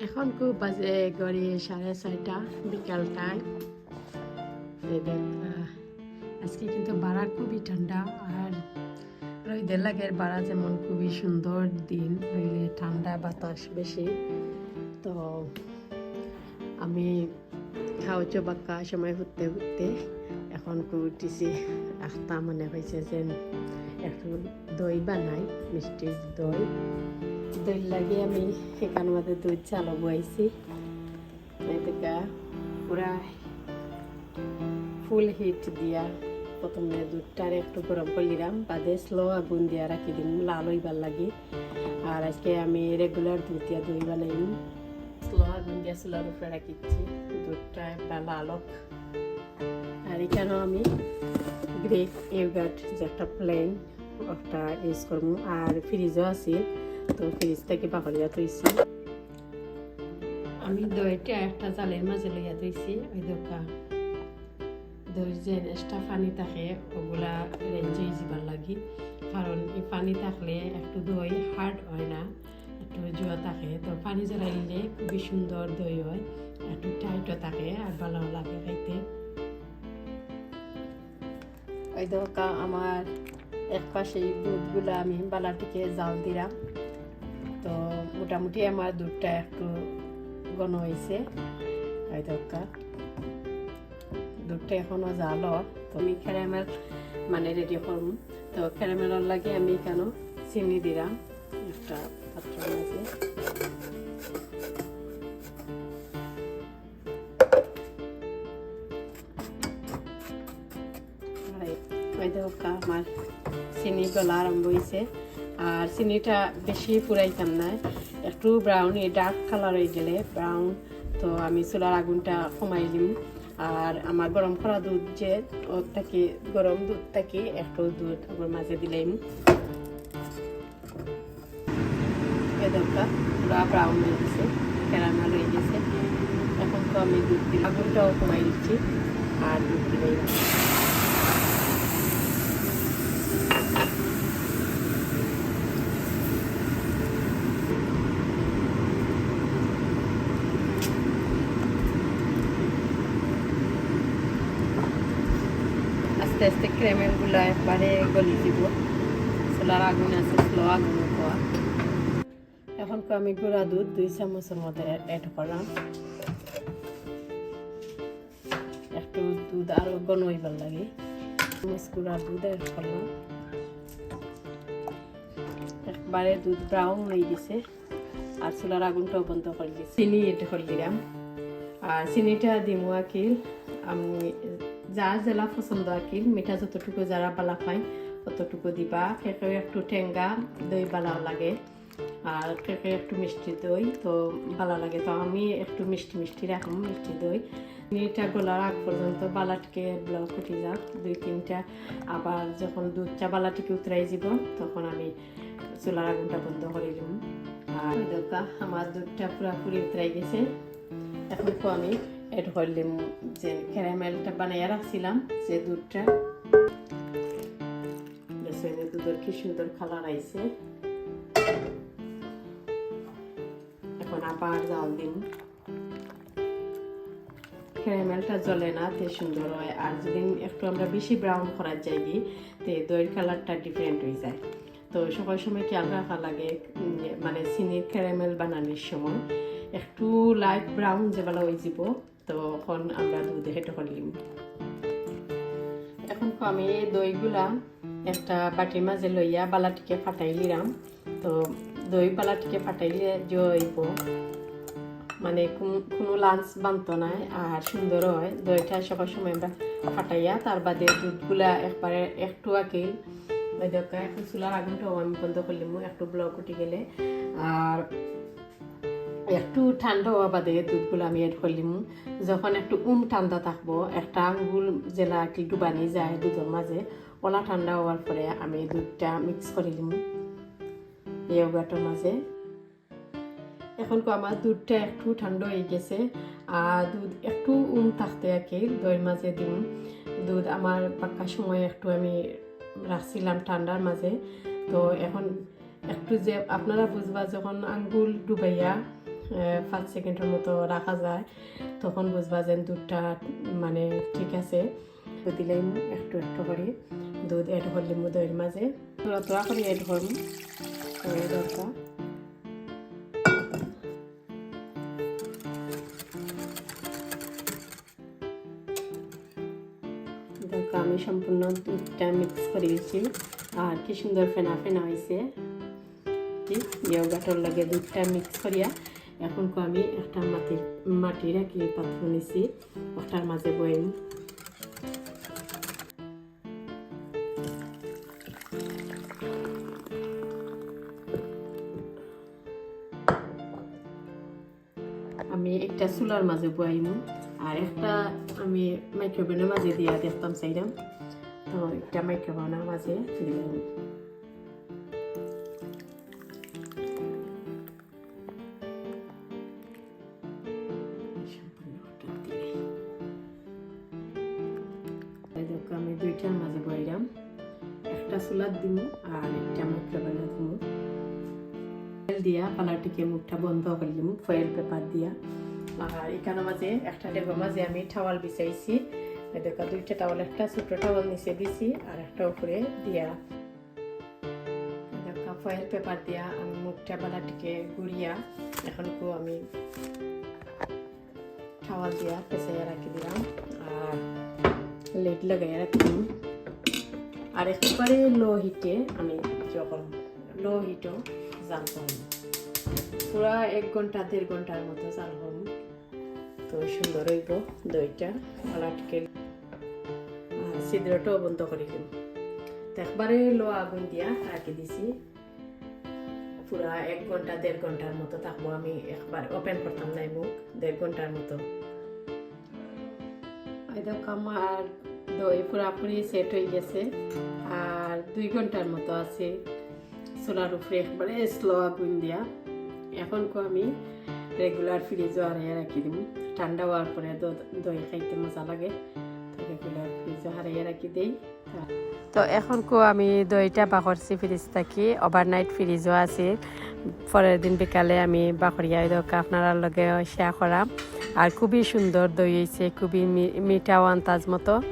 এখন খুব বাজে গড়িয়ে সাড়ে ছয়টা দেখ, আহ, আজকে কিন্তু বাড়া খুবই ঠান্ডা আর রোদের লাগের বাড়া যেমন খুবই সুন্দর দিন হইলে ঠান্ডা বাতাস বেশি। তো আমি খাওয়া চবাক্কা সময় ঘুরতে ঘুরতে এখন উঠেছি আখটা মনে হয়েছে যে একটু দই বানাই মিষ্টির দই। দই লাগে আমি সেখানে মধ্যে দুধ চালো বইছি। এদিকে পুরা ফুল হিট দিয়া প্রথমে দুধটার একটু গরম করলিলাম বাদে স্লো আগুন দিয়া রাখি দিন লাল হইবার লাগি। আর আজকে আমি রেগুলার দুধ দিয়া দই বানাই স্লো আগুন দিয়া চুলার উপরে রাখিচ্ছি দুধটা একটা লাল হোক। আর এখানেও আমি গ্রেক ইয়োগার্ট যে একটা প্লেন একটা ইউজ করব আর ফ্রিজও আছে। তো ফ্রিজ থেকে বাকলিয়া থইছি। আমি দইটা একটা জালের মাঝে লইয়া দিয়েছি ওই দোকা। দই যে এক্সট্রা পানি থাকে ওগুলা রেঞ্জে যাবার লাগি। কারণ এই পানি থাকলে একটু দই হার্ড হয় না একটু জোয়া থাকে। তো পানি জ্বালাইলে খুবই সুন্দর দই হয় একটু টাইটও থাকে আর ভালো লাগে খাইতে। ওই দোকা আমার এক পাশে দুধগুলো আমি বালাটিকে জাল দিলাম। তো মোটামুটি আমার দুধটা একটু ঘন হয়েছে। দোকা দুধটা এখনও জাল তো আমি ক্যারামেল মানে রেডি করব তো ক্যারামেলের লাগে আমি কেন চিনি দিলাম। একটা ওই দেখো, আমার চিনি গলা আরম্ভ হয়েছে। আর চিনিটা বেশি পুরাইতাম না। একটু ব্রাউন এই ডার্ক কালার হয়ে গেলে ব্রাউন তো আমি চুলার আগুনটা কমাই দিম। আর আমার গরম করা দুধ যে থেকে গরম দুধ থেকে একটু দুধ আমার মাঝে দিলাম দেখো, পুরা ব্রাউন হয়ে গেছে ক্যারামেল হয়ে গেছে। এখন তো আমি দুধ দিলাম। আগুনটাও কমাই দিচ্ছি, আর দুধ দিলেই আস্তে আস্তে ক্রেমেলগুলো একবারে গলি দিব। চুলার আগুন আছে স্লো আগুন হওয়া এখন আমি গুঁড়া দুধ, দুই চামচের মধ্যে অ্যাড করলাম। একটু দুধ আরও ঘন হইবার লাগে। চামচ গুঁড়া দুধ অ্যাড করলাম। একবারে দুধ ব্রাউন হয়ে গেছে। আর চুলার আগুনটাও বন্ধ করে দিয়েছি চিনি এড করে দিলাম। আর চিনিটা দিমু আকিল আমি যার জেলা পছন্দ আকিল মিঠা যতটুকু যারা বালা পায়, ততটুকু দিবা। কেউ একটু টেঙ্গা দই বালাও লাগে আর কেউ একটু মিষ্টি দই তো ভালো লাগে। তো আমি একটু মিষ্টি মিষ্টি রাখব মিষ্টি দই চিনিটা গলার আগ পর্যন্ত বালাটিকে ব্লক উঠে যাক দুই, তিনটা। আবার যখন দুধটা বালাটিকে উতরাই যাব তখন আমি চুলার আগুনটা বন্ধ করে দিব আর দেখা আমার দুধটা পুরাপুরি উতরাই গেছে। এখন আমি। এড করলাম যে ক্যারামেলটা বানাইয়া রাখছিলাম যে দুধটা। দুধের কি সুন্দর কালার আইছে। এখন আবার জাল দিন ক্যারামেলটা জ্বলে না, তে সুন্দর হয়। আর যদি একটু আমরা বেশি ব্রাউন করার যাই, তে দইয়ের কালারটা ডিফারেন্ট হয়ে যায়। তো সবাই সময় খেয়াল রাখা লাগে মানে চিনির ক্যারামেল বানানোর সময়? একটু লাইট ব্রাউন যেবেলা হয়ে যাব তখন আমরা দুধ হেঁটে করলিম এখন তো আমি এই দইগুলা একটা বাটির মাঝে লইয়া বালাটিকে ফাটাই লিলাম তো দই বালাটিকে ফাটাইলে জয়ব মানে কোন- লাঞ্চ বানতো নাই আর সুন্দর হয়। দইটা সবার সময় আমরা ফাটাইয়া তার বাদে দুধগুলা একবারে একটু ওই দেখা, এখন চুলার আগুনটাও আমি বন্ধ করলিম, একটু ব্লক উঠে গেলে। আর একটু ঠান্ডা হওয়া বাদে দুধগুলো আমি এড করলিম যখন একটু উম ঠান্ডা থাকব, একটা আঙ্গুল জেলা কি ডুবানি যায় দুধের মাঝে ওলা ঠান্ডা হওয়ার পরে আমি দুধটা মিক্স করে দিম ইয়োগাটার মাঝে এখন আমার দুধটা একটু ঠান্ডা হয়ে গেছে আর দুধ একটু উম থাকতে আর কি দইয়ের মাঝে দিম দুধ আমার পাক্কার সময় একটু আমি রাখছিলাম ঠান্ডার মাঝে তো এখন একটু যে, আপনারা বুঝবা, যখন আঙ্গুল ডুবাইয়া পাঁচ সেকেন্ডের মতো রাখা যায়, তখন বুঝবা যে দুধটা মানে ঠিক আছে। তো দিলেই একটু একটু করে। দুধ এড করলে দইয়ের মাঝে। তোরা তোরা করে এড দরকার আমি সম্পূর্ণ দুধটা মিক্স করে দিয়েছি। আর কি সুন্দর ফেনা ফেনা হয়েছে ঠিক ইয়োগাটার লাগে দুধটা মিক্স করিয়া এখন আমি একটা মাটির মাটির কি পাত্র নিছি, ওটার মাঝে বইম। আমি একটা চুলার মাঝে বয়াইম আর একটা আমি মাইক্রোওভেনের মাঝে দিয়া দেখতাম চাইলাম তো একটা মাইক্রোওভেনের মাঝে দিলাম চুলার দিম আর একটা মাইক্রোওভেনে দিম তেল দিয়া পালাটিকে মুখটা বন্ধ করলাম ফয়েল পেপার দিয়া। আর এখানে মাঝে একটা ডেগো মাঝে আমি টাওয়াল বিছাইছি দেখো দুইটা টাওয়াল একটা ছোট টাওয়াল নিচে দিছি আর একটা উপরে দিয়া। দেখো ফয়েল পেপার দিয়া আমি মুখটা বালাটিকে গুড়িয়া এখন আমি টাওয়াল দিয়া, পেঁচাইয়া রাখি দিলাম। আর লেট লাগাইয়া রাখলাম আর একেবারে লো হিটে আমি যখন লো হিটও জাল করব। পুরা এক ঘণ্টা, দেড় ঘণ্টার মতো জাল করব। তো সুন্দর হইব দইটা পালাটকে ছিদ্রটাও বন্ধ করে তো একবারে লো আগুন দিয়া রাখি দিছি। পুরা এক ঘণ্টা, দেড় ঘণ্টার মতো থাকব আমি একবার। ওপেন করতাম নাই মুখ, দেড় ঘণ্টার মতো। আমার দই পুরাপুরি সেট হয়ে গেছে। আর দুই ঘণ্টার মতো আছে চুলার উপরে একবারে স্লো আগুন দিয়া। এখন কো আমি রেগুলার ফ্রিজও হারিয়ে রাখি দিম। ঠান্ডা হওয়ার পরে দই খাইতে মজা লাগে। তো রেগুলার ফ্রিজও হারিয়ে রাখি দেই। তো এখন কো আমি দইটা বাকরছি ফ্রিজ থাকি। ওভারনাইট ফ্রিজও আছে। পরের দিন বিকালে আমি বাকরিয়া দোকা আপনার লগে শেয়ার করাম। আর খুবই সুন্দর দই হয়েছে খুবই মি- মিঠাও আন্তাজ মতো।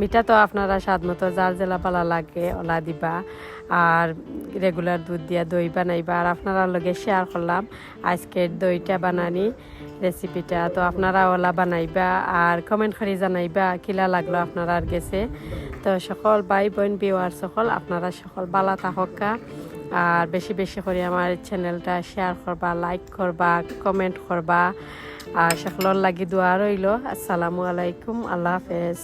মিঠা তো আপনারা স্বাদ মতো যার জেলা পালা লাগে, ওলা দিবা। আর রেগুলার দুধ দিয়া দই বানাইবা। আর আপনারা লগে শেয়ার করলাম, আজকের দইটা বানানি রেসিপিটা তো আপনারা ওলা বানাইবা আর কমেন্ট করে জানাইবা, কিলা লাগল আপনারা আর গেছে তো সকল ভাই বোন বিওয়ার সকল, আপনারা সকল বালা থাকা। আর বেশি বেশি করে আমার চ্যানেলটা শেয়ার করবা লাইক করবা কমেন্ট করবা। আর সকলের লাগি দোয়া রইল। আসসালামু আলাইকুম, আল্লাহ হাফেজ।